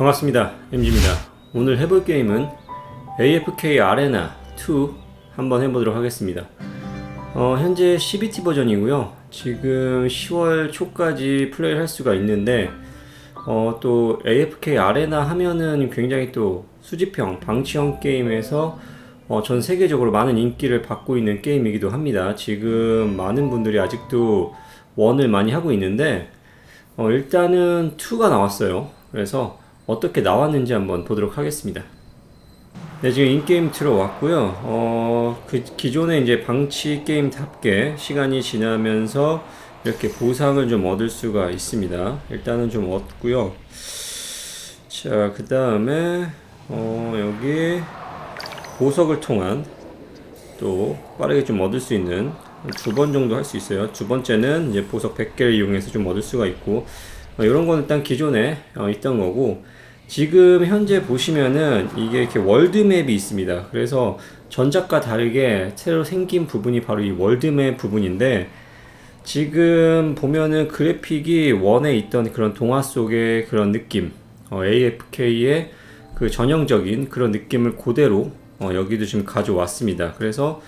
반갑습니다. MG입니다. 오늘 해볼 게임은 AFK 아레나 2 한번 해보도록 하겠습니다. 어, 현재 CBT 버전이고요. 지금 10월 초까지 플레이를 할 수가 있는데 어, 또 AFK 아레나 하면은 굉장히 또 수집형 방치형 게임에서 어, 전 세계적으로 많은 인기를 받고 있는 게임이기도 합니다. 지금 많은 분들이 아직도 원을 많이 하고 있는데 어, 일단은 2가 나왔어요. 그래서 어떻게 나왔는지 한번 보도록 하겠습니다. 네, 지금 인게임 들어왔고요. 어, 그 기존에 이제 방치 게임답게 시간이 지나면서 이렇게 보상을 좀 얻을 수가 있습니다. 일단은 좀 얻고요. 자, 그 다음에 어, 여기 보석을 통한 또 빠르게 좀 얻을 수 있는 두 번 정도 할 수 있어요. 두 번째는 이제 보석 100개를 이용해서 좀 얻을 수가 있고 어, 이런 건 일단 기존에 어, 있던 거고 지금 현재 보시면은 이게 이렇게 월드맵이 있습니다. 그래서 전작과 다르게 새로 생긴 부분이 바로 이 월드맵 부분인데 지금 보면은 그래픽이 원에 있던 그런 동화 속의 그런 느낌, 어, AFK의 그 전형적인 그런 느낌을 그대로 어, 여기도 지금 가져왔습니다. 그래서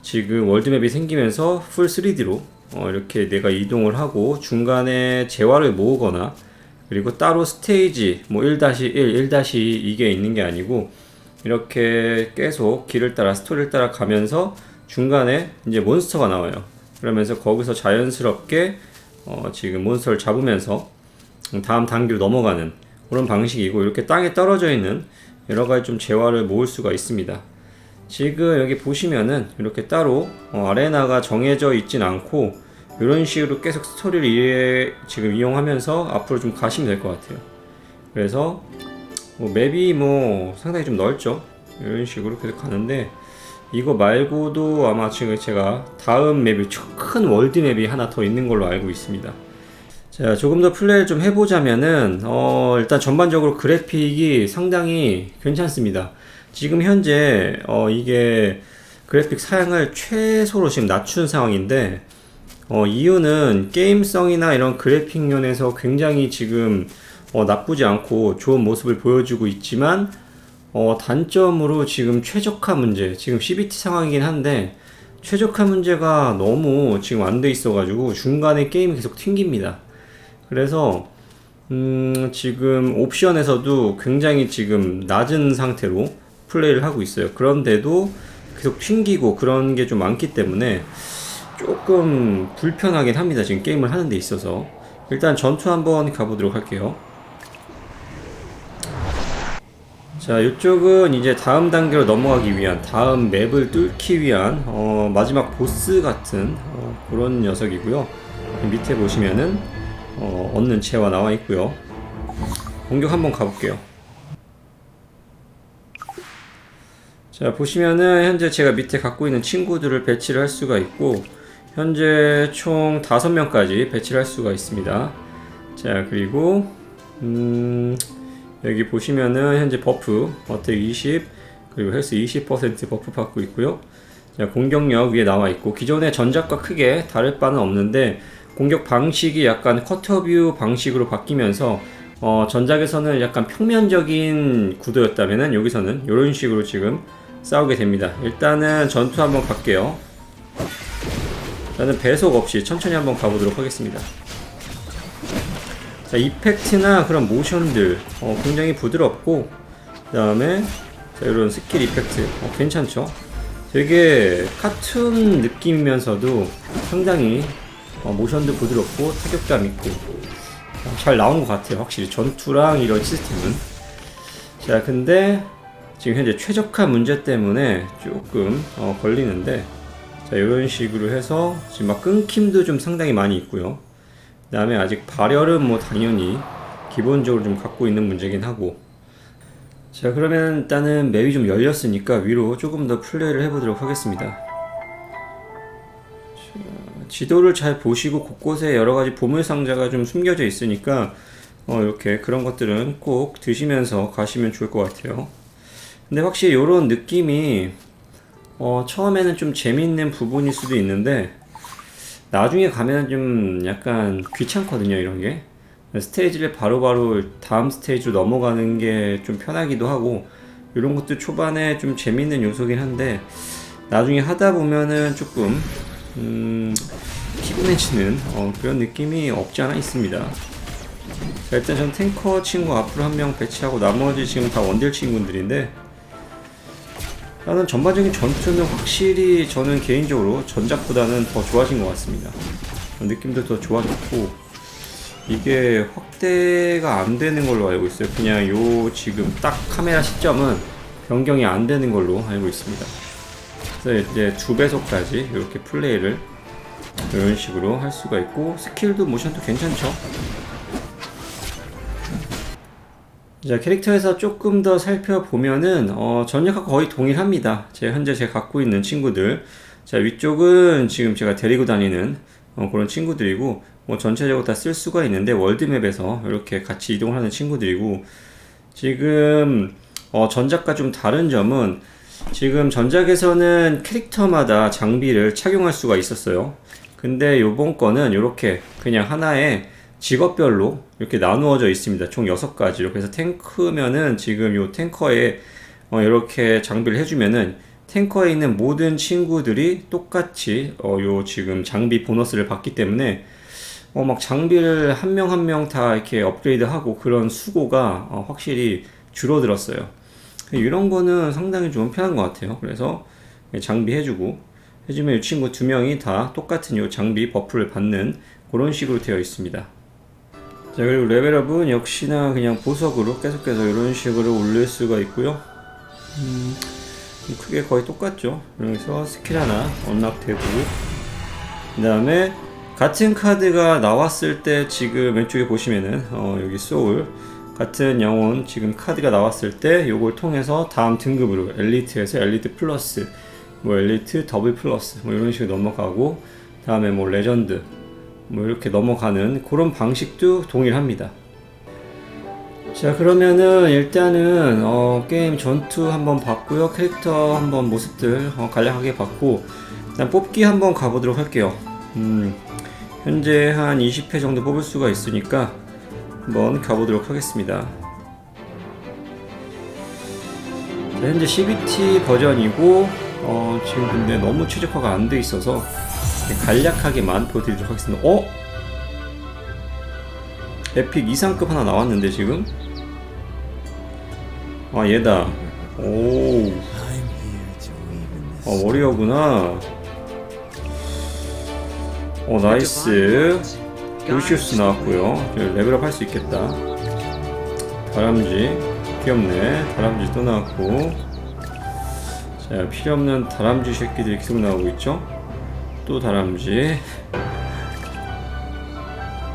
지금 월드맵이 생기면서 풀 3D로 어, 이렇게 내가 이동을 하고 중간에 재화를 모으거나 그리고 따로 스테이지 뭐 1-1, 1-2 이게 있는 게 아니고 이렇게 계속 길을 따라 스토리를 따라 가면서 중간에 이제 몬스터가 나와요. 그러면서 거기서 자연스럽게 어, 지금 몬스터를 잡으면서 다음 단계로 넘어가는 그런 방식이고 이렇게 땅에 떨어져 있는 여러 가지 좀 재화를 모을 수가 있습니다. 지금 여기 보시면은 이렇게 따로 어, 아레나가 정해져 있진 않고 이런 식으로 계속 스토리를 이해, 지금 이용하면서 앞으로 좀 가시면 될 것 같아요. 그래서 뭐 맵이 뭐 상당히 좀 넓죠. 이런 식으로 계속 가는데 이거 말고도 아마 지금 제가 다음 맵이 큰 월드 맵이 하나 더 있는 걸로 알고 있습니다. 자, 조금 더 플레이를 좀 해보자면은, 어, 일단 전반적으로 그래픽이 상당히 괜찮습니다. 지금 현재, 어, 이게 그래픽 사양을 최소로 지금 낮춘 상황인데, 어, 이유는 게임성이나 이런 그래픽 면에서 굉장히 지금, 어, 나쁘지 않고 좋은 모습을 보여주고 있지만, 어, 단점으로 지금 최적화 문제, 지금 CBT 상황이긴 한데, 최적화 문제가 너무 지금 안 돼 있어가지고 중간에 게임이 계속 튕깁니다. 그래서 음, 지금 옵션에서도 굉장히 지금 낮은 상태로 플레이를 하고 있어요. 그런데도 계속 튕기고 그런 게 좀 많기 때문에 조금 불편하긴 합니다. 지금 게임을 하는 데 있어서. 일단 전투 한번 가보도록 할게요. 자, 이쪽은 이제 다음 단계로 넘어가기 위한, 다음 맵을 뚫기 위한, 어, 마지막 보스 같은, 어, 그런 녀석이고요. 밑에 보시면은, 어, 얻는 채와 나와 있고요. 공격 한번 가볼게요. 자, 보시면은, 현재 제가 밑에 갖고 있는 친구들을 배치를 할 수가 있고, 현재 총 5명까지 배치를 할 수가 있습니다. 자, 그리고, 음, 여기 보시면은 현재 버프 어택 20 그리고 헬스 20% 버프 받고 있고요. 자, 공격력 위에 나와 있고 기존의 전작과 크게 다를 바는 없는데 공격 방식이 약간 커터뷰 방식으로 바뀌면서 어, 전작에서는 약간 평면적인 구도였다면은 여기서는 이런 식으로 지금 싸우게 됩니다. 일단은 전투 한번 갈게요. 저는 배속 없이 천천히 한번 가보도록 하겠습니다. 자, 이펙트나 그런 모션들 어, 굉장히 부드럽고 그 다음에 이런 스킬 이펙트 어, 괜찮죠? 되게 카툰 느낌이면서도 상당히 어, 모션도 부드럽고 타격감 있고 어, 잘 나온 것 같아요 확실히 전투랑 이런 시스템은 자 근데 지금 현재 최적화 문제 때문에 조금 어, 걸리는데 자 이런 식으로 해서 지금 막 끊김도 좀 상당히 많이 있고요. 그 다음에 아직 발열은 뭐 당연히 기본적으로 좀 갖고 있는 문제긴 하고. 자 그러면 일단은 맵이 좀 열렸으니까 위로 조금 더 플레이를 해보도록 하겠습니다. 자, 지도를 잘 보시고 곳곳에 여러 가지 보물 상자가 좀 숨겨져 있으니까 어, 이렇게 그런 것들은 꼭 드시면서 가시면 좋을 것 같아요. 근데 확실히 이런 느낌이 어, 처음에는 좀 재밌는 부분일 수도 있는데 나중에 가면은 좀 약간 귀찮거든요, 이런 게. 스테이지를 바로 바로 다음 스테이지로 넘어가는 게 좀 편하기도 하고 이런 것도 초반에 좀 재밌는 요소긴 한데 나중에 하다 보면은 조금 음, 피곤해지는 어, 그런 느낌이 없지 않아 있습니다. 자, 일단 전 탱커 친구 앞으로 한 명 배치하고 나머지 지금 다 원딜 친구들인데 나는 전반적인 전투는 확실히 저는 개인적으로 전작보다는 더 좋아진 것 같습니다. 느낌도 더 좋아졌고 이게 확대가 안 되는 걸로 알고 있어요. 그냥 요 지금 딱 카메라 시점은 변경이 안 되는 걸로 알고 있습니다. 그래서 이제 두 배속까지 이렇게 플레이를 이런 식으로 할 수가 있고 스킬도 모션도 괜찮죠. 자 캐릭터에서 조금 더 살펴보면은 어, 전역하고 거의 동일합니다. 제 현재 제가 갖고 있는 친구들. 자 위쪽은 지금 제가 데리고 다니는 어, 그런 친구들이고 뭐 전체적으로 다 쓸 수가 있는데 월드맵에서 이렇게 같이 이동을 하는 친구들이고 지금 어, 전작과 좀 다른 점은 지금 전작에서는 캐릭터마다 장비를 착용할 수가 있었어요. 근데 요번 거는 이렇게 그냥 하나의 직업별로 이렇게 나누어져 있습니다. 총 6가지로. 그래서 탱크면은 지금 요 탱커에 어, 이렇게 장비를 해주면은 탱커에 있는 모든 친구들이 똑같이 어, 요 지금 장비 보너스를 받기 때문에 어, 막 장비를 한 명 한 명 다 이렇게 업그레이드 하고 그런 수고가 어, 확실히 줄어들었어요. 이런 거는 상당히 좀 편한 것 같아요. 그래서 장비 해주고 해주면 이 친구 두 명이 다 똑같은 요 장비 버프를 받는 그런 식으로 되어 있습니다. 자 그리고 레벨업은 역시나 그냥 보석으로 계속해서 이런 식으로 올릴 수가 있고요. 음, 크게 거의 똑같죠. 여기서 스킬 하나 언락되고 그 다음에 같은 카드가 나왔을 때 지금 왼쪽에 보시면은 어, 여기 소울 같은 영혼 지금 카드가 나왔을 때 요걸 통해서 다음 등급으로 엘리트에서 엘리트 플러스 뭐 엘리트 더블 플러스 뭐 이런 식으로 넘어가고 다음에 뭐 레전드 뭐 이렇게 넘어가는 그런 방식도 동일합니다. 자 그러면은 일단은 어, 게임 전투 한번 봤고요 캐릭터 한번 모습들 어, 간략하게 봤고 일단 뽑기 한번 가보도록 할게요. 음, 현재 한 20회 정도 뽑을 수가 있으니까 한번 가보도록 하겠습니다. 자, 현재 CBT 버전이고 어, 지금 근데 너무 최적화가 안 돼 있어서 간략하게만 보여드리도록 하겠습니다. 어? 에픽 이상급 하나 나왔는데 지금? 아 얘다. 오. 아 워리어구나. 어 나이스. 루시우스 나왔고요. 레벨업 할 수 있겠다. 다람쥐 귀엽네. 다람쥐 또 나왔고. 자 필요 없는 다람쥐 새끼들이 계속 나오고 있죠. 또 다람쥐.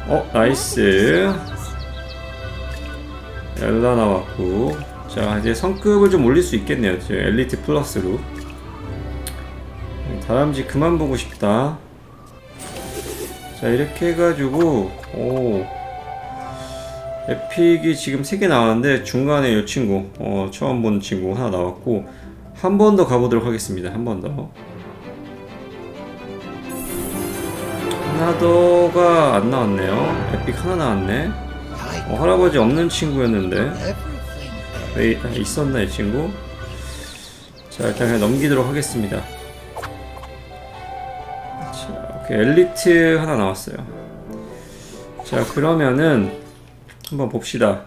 어 나이스. 엘라 나왔고. 자 이제 성급을 좀 올릴 수 있겠네요. 이제 엘리트 플러스로. 다람쥐 그만 보고 싶다. 자 이렇게 해가지고 오 에픽이 지금 3개 나왔는데 중간에 이 친구 어, 처음 본 친구 하나 나왔고 한 번 더 가보도록 하겠습니다 한 번더 하나 더가 안 나왔네요. 에픽 하나 나왔네. 어, 할아버지 없는 친구였는데. 왜 있었나 이 친구? 자 일단 그냥 넘기도록 하겠습니다. 자, 이렇게 엘리트 하나 나왔어요. 자, 그러면은 한번 봅시다.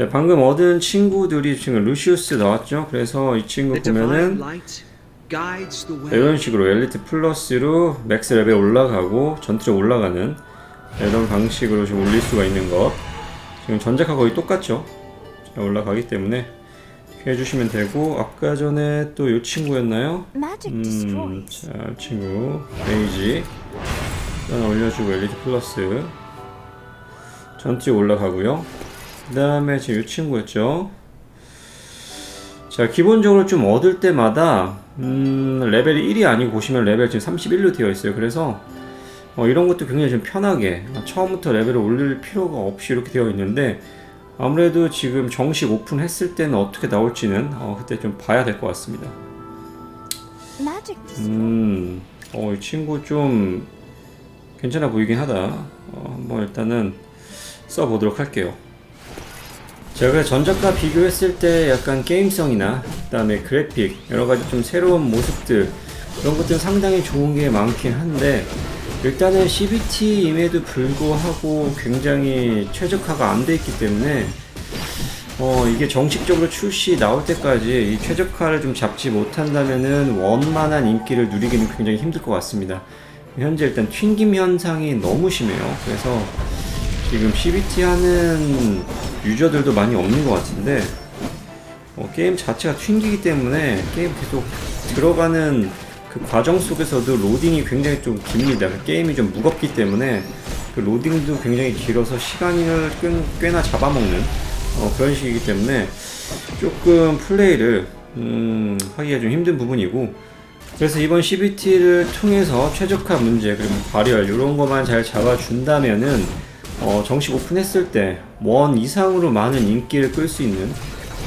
자, 방금 얻은 친구들이 지금 루시우스 나왔죠? 그래서 이 친구 보면은 이런 식으로 엘리트 플러스로 맥스 레벨 올라가고 전투력 올라가는 이런 방식으로 지금 올릴 수가 있는 것. 지금 전작하고 거의 똑같죠? 자, 올라가기 때문에 이렇게 해주시면 되고 아까 전에 또 이 친구였나요? 음. 자, 이 친구 베이지 하나 올려주고 엘리트 플러스 전투 올라가고요. 그 다음에 지금 이 친구였죠. 자, 기본적으로 좀 얻을 때마다 음, 레벨이 1이 아니고 보시면 레벨 지금 31로 되어 있어요. 그래서 어, 이런 것도 굉장히 좀 편하게 처음부터 레벨을 올릴 필요가 없이 이렇게 되어 있는데 아무래도 지금 정식 오픈했을 때는 어떻게 나올지는 어, 그때 좀 봐야 될 것 같습니다. 음, 어, 이 친구 좀 괜찮아 보이긴 하다. 어, 한번 일단은 써보도록 할게요. 제가 전작과 비교했을 때 약간 게임성이나 그다음에 그래픽 여러 가지 좀 새로운 모습들 그런 것들 상당히 좋은 게 많긴 한데 일단은 CBT임에도 불구하고 굉장히 최적화가 안 돼 있기 때문에 어 이게 정식적으로 출시 나올 때까지 이 최적화를 좀 잡지 못한다면은 원만한 인기를 누리기는 굉장히 힘들 것 같습니다. 현재 일단 튕김 현상이 너무 심해요. 그래서 지금 CBT 하는 유저들도 많이 없는 것 같은데 어, 게임 자체가 튕기기 때문에 게임 계속 들어가는 그 과정 속에서도 로딩이 굉장히 좀 깁니다. 게임이 좀 무겁기 때문에 그 로딩도 굉장히 길어서 시간을 꽤, 꽤나 잡아먹는 어, 그런 식이기 때문에 조금 플레이를 음, 하기가 좀 힘든 부분이고 그래서 이번 CBT를 통해서 최적화 문제 그리고 발열 이런 것만 잘 잡아준다면은 어, 정식 오픈했을 때 원 이상으로 많은 인기를 끌 수 있는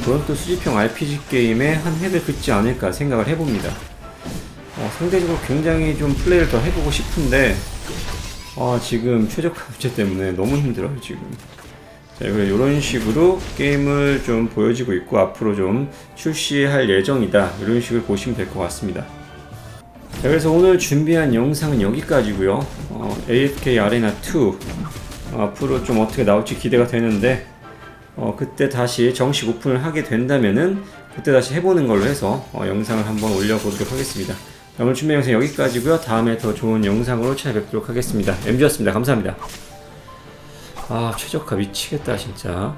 그런 또 수집형 RPG 게임에 한 획을 긋지 않을까 생각을 해봅니다. 어, 상대적으로 굉장히 좀 플레이를 더 해보고 싶은데 아, 지금 최적화 문제 때문에 너무 힘들어요 지금. 자, 이런 식으로 게임을 좀 보여지고 있고 앞으로 좀 출시할 예정이다 이런 식으로 보시면 될 것 같습니다. 자, 그래서 오늘 준비한 영상은 여기까지고요. 어, AFK 아레나 2 어, 앞으로 좀 어떻게 나올지 기대가 되는데 어, 그때 다시 정식 오픈을 하게 된다면은 그때 다시 해보는 걸로 해서 어, 영상을 한번 올려보도록 하겠습니다. 자, 오늘 준비 영상 여기까지고요. 다음에 더 좋은 영상으로 찾아뵙도록 하겠습니다. MG였습니다. 감사합니다. 아 최적화 미치겠다 진짜.